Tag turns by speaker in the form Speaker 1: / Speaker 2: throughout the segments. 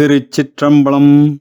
Speaker 1: திருச்சிற்றம்பலம்.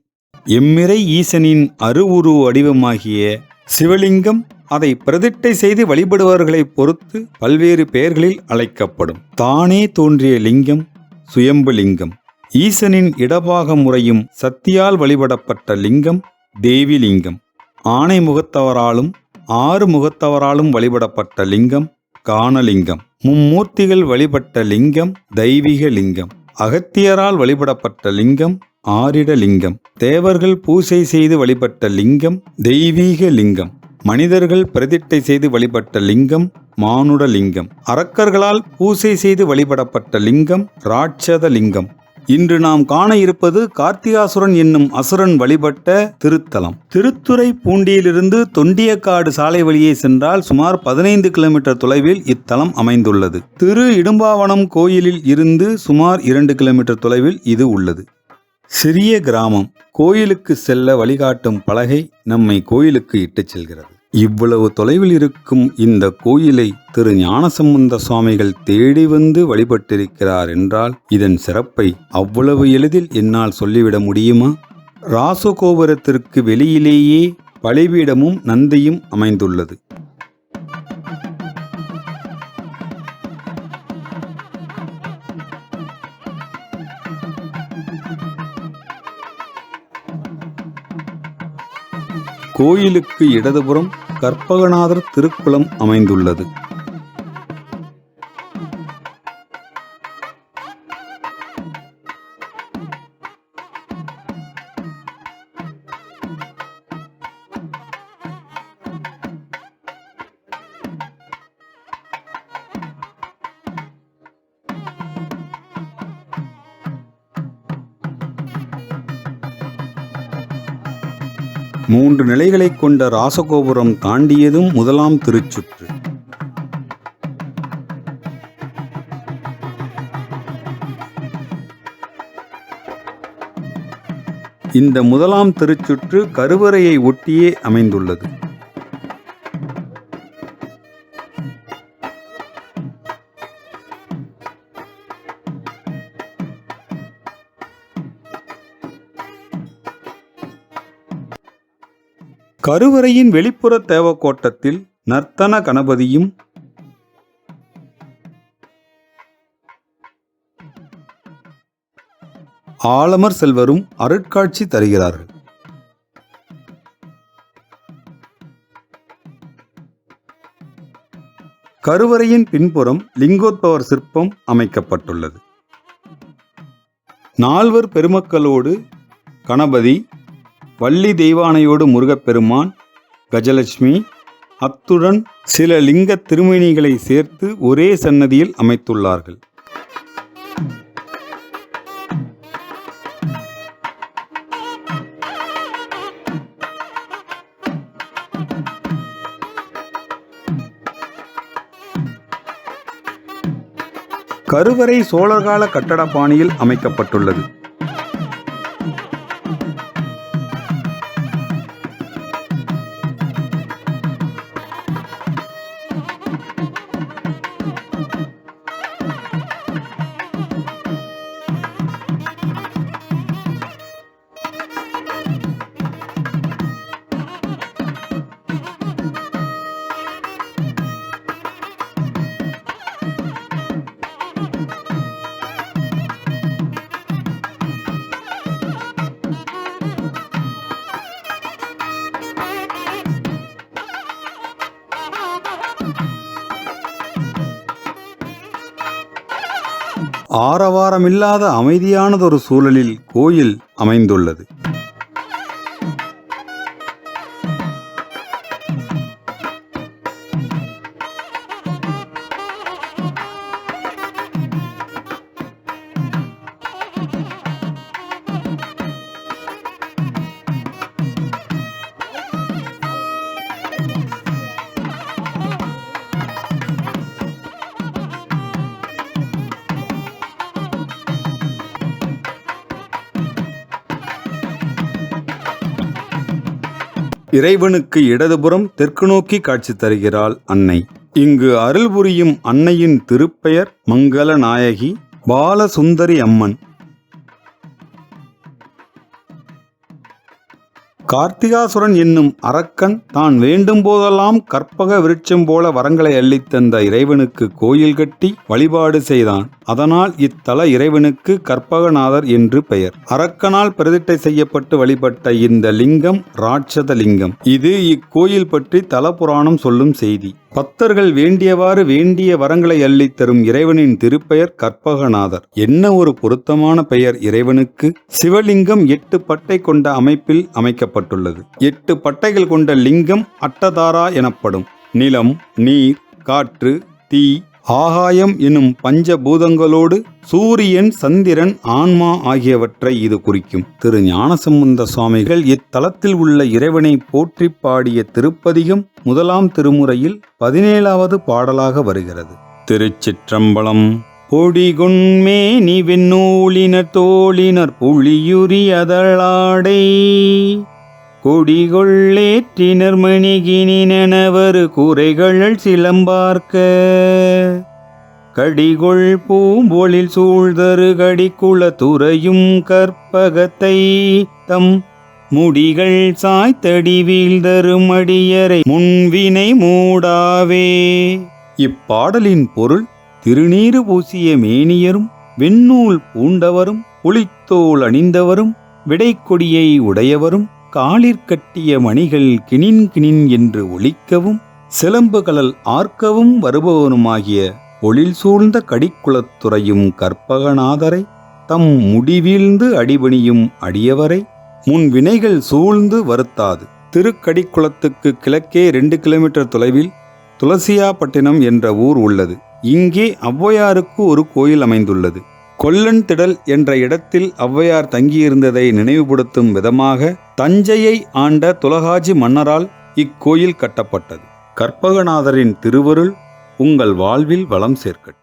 Speaker 1: எம்மிறை ஈசனின் அருவுரு வடிவமாகிய சிவலிங்கம் அதை பிரதிட்டை செய்து வழிபடுபவர்களைப் பொறுத்து பல்வேறு பெயர்களில் அழைக்கப்படும். தானே தோன்றிய லிங்கம் சுயம்பு லிங்கம். ஈசனின் இடபாக முறையும் சக்தியால் வழிபடப்பட்ட லிங்கம் தேவி லிங்கம். ஆணை முகத்தவராலும் ஆறு முகத்தவராலும் வழிபடப்பட்ட லிங்கம் காணலிங்கம் மும்மூர்த்திகள் வழிபட்ட லிங்கம் தெய்வீக லிங்கம். அகத்தியரால் வழிபடப்பட்ட லிங்கம் ஆரிட லிங்கம். தேவர்கள் பூசை செய்து வழிபட்ட லிங்கம் தெய்வீக லிங்கம். மனிதர்கள் பிரதிட்டை செய்து வழிபட்ட லிங்கம் மானுட லிங்கம். அரக்கர்களால் பூசை செய்து வழிபடப்பட்ட லிங்கம் ராட்சத லிங்கம். இன்று நாம் காண இருப்பது கார்த்திகாசுரன் என்னும் அசுரன் வழிபட்ட திருத்தலம். திருத்துறை பூண்டியிலிருந்து தொண்டியக்காடு சாலை வழியே சென்றால் சுமார் பதினைந்து கிலோமீட்டர் தொலைவில் இத்தலம் அமைந்துள்ளது. திரு இடும்பாவனம் கோயிலில் இருந்து சுமார் இரண்டு கிலோமீட்டர் தொலைவில் இது உள்ளது. சிறிய கிராமம். கோயிலுக்கு செல்ல வழிகாட்டும் பலகை நம்மை கோயிலுக்கு இட்டுச் செல்கிறது. இவ்வளவு தொலைவில் இருக்கும் இந்த கோயிலை திரு ஞானசம்பந்த சுவாமிகள் தேடி வந்து வழிபட்டிருக்கிறார் என்றால் இதன் சிறப்பை அவ்வளவு எளிதில் என்னால் சொல்லிவிட முடியுமா? ராசகோபுரத்திற்கு வெளியிலேயே பலிபீடமும் நந்தியும் அமைந்துள்ளது. கோயிலுக்கு இடதுபுறம் கற்பகநாதர் திருக்குளம் அமைந்துள்ளது. மூன்று நிலைகளைக் கொண்ட ராசகோபுரம் தாண்டியதும் முதலாம் திருச்சுற்று. இந்த முதலாம் திருச்சுற்று கருவறையை ஒட்டியே அமைந்துள்ளது. கருவறையின் வெளிப்புற தேவக்கோட்டத்தில் நர்த்தன கணபதியும் ஆலமர் செல்வரும் அருட்காட்சி தருகிறார்கள். கருவறையின் பின்புறம் லிங்கோத்பவர் சிற்பம் அமைக்கப்பட்டுள்ளது. நால்வர் பெருமக்களோடு கணபதி வள்ளி தெய்வானையோடு முருகப்பெருமான் கஜலட்சுமி அத்துடன் சில லிங்க திருமேனிகளை சேர்த்து ஒரே சன்னதியில் அமைத்துள்ளார்கள். கருவறை சோழர்கால கட்டட பாணியில் அமைக்கப்பட்டுள்ளது. ஆரவாரமில்லாத அமைதியானதொரு சூழலில் கோயில் அமைந்துள்ளது. இறைவனுக்கு இடதுபுறம் தெற்கு நோக்கி காட்சி தருகிறாள் அன்னை. இங்கு அருள் புரியும் அன்னையின் திருப்பெயர் மங்கள நாயகி பாலசுந்தரி அம்மன். கார்த்திகாசுரன் என்னும் அரக்கன் தான் வேண்டும் போதெல்லாம் கற்பக விருட்சம் போல வரங்களை அள்ளித்தந்த இறைவனுக்கு கோயில் கட்டி வழிபாடு செய்தான். அதனால் இத்தல இறைவனுக்கு கற்பகநாதர் என்று பெயர். அரக்கனால் பிரதிட்டை செய்யப்பட்டு வழிபட்ட இந்த லிங்கம் ராட்சத லிங்கம். இது இக்கோயில் பற்றி தல புராணம் சொல்லும் செய்தி. பக்தர்கள் வேண்டியவாறு வேண்டிய வரங்களை அள்ளித் தரும் இறைவனின் திருப்பெயர் கற்பகநாதர். என்ன ஒரு பொருத்தமான பெயர் இறைவனுக்கு? சிவலிங்கம் எட்டு பட்டை கொண்ட அமைப்பில் அமைக்கப்பட்டுள்ளது எட்டு பட்டைகள் கொண்ட லிங்கம் அட்டதாரா எனப்படும். நிலம் நீர் காற்று தீ ஆகாயம் எனும் பஞ்சபூதங்களோடு சூரியன் சந்திரன் ஆன்மா ஆகியவற்றை இது குறிக்கும். திரு ஞானசம்பந்த சுவாமிகள் இத்தலத்தில் உள்ள இறைவனை போற்றி பாடிய திருப்பதிகம் முதலாம் திருமுறையில் பதினேழாவது பாடலாக வருகிறது. திருச்சிற்றம்பலம் பொடிகொன்மேனி வெண்ணூலினர் தோழினர் புளியுரியதழாடை கொடிகொள்ளேற்றினர் மணிகினினவர் குறைகள் சிலம்பார்க்க. கடிகொள் பூம்பொழில் சூழ்தரு கடிக்குள துறையும் கற்பகத்தை தம் முடிகள் சாய்த்தடி வீழ்தரும் அடியரை முன்வினை மூடாவே. இப்பாடலின் பொருள் திருநீறு பூசிய மேனியரும் வெண்ணூல் பூண்டவரும் புலித்தோல் அணிந்தவரும் விடைக்கொடியை உடையவரும் காலிற்கட்டிய மணிகள் கிணின் கிணின் என்று ஒலிக்கவும் சிலம்புகளல் ஆர்க்கவும் வருபவனுமாகிய ஒளில் சூழ்ந்த கடிக்குளத்துறையும் கற்பகநாதரை தம் முடிவீழ்ந்து அடிபணியும் அடியவரை முன் வினைகள் சூழ்ந்து வருத்தாது. திருக்கடிக்குளத்துக்கு கிழக்கே ரெண்டு கிலோமீட்டர் தொலைவில் துளசியாப்பட்டினம் என்ற ஊர் உள்ளது. இங்கே ஔவையாருக்கு ஒரு கோயில் அமைந்துள்ளது. கொல்லன்திடல் என்ற இடத்தில் ஔவையார் தங்கியிருந்ததை நினைவுபடுத்தும் விதமாக தஞ்சையை ஆண்ட துலகாஜி மன்னரால் இக்கோயில் கட்டப்பட்டது. கற்பகநாதரின் திருவருள் உங்கள் வாழ்வில் வளம் சேர்க்கட்டும்.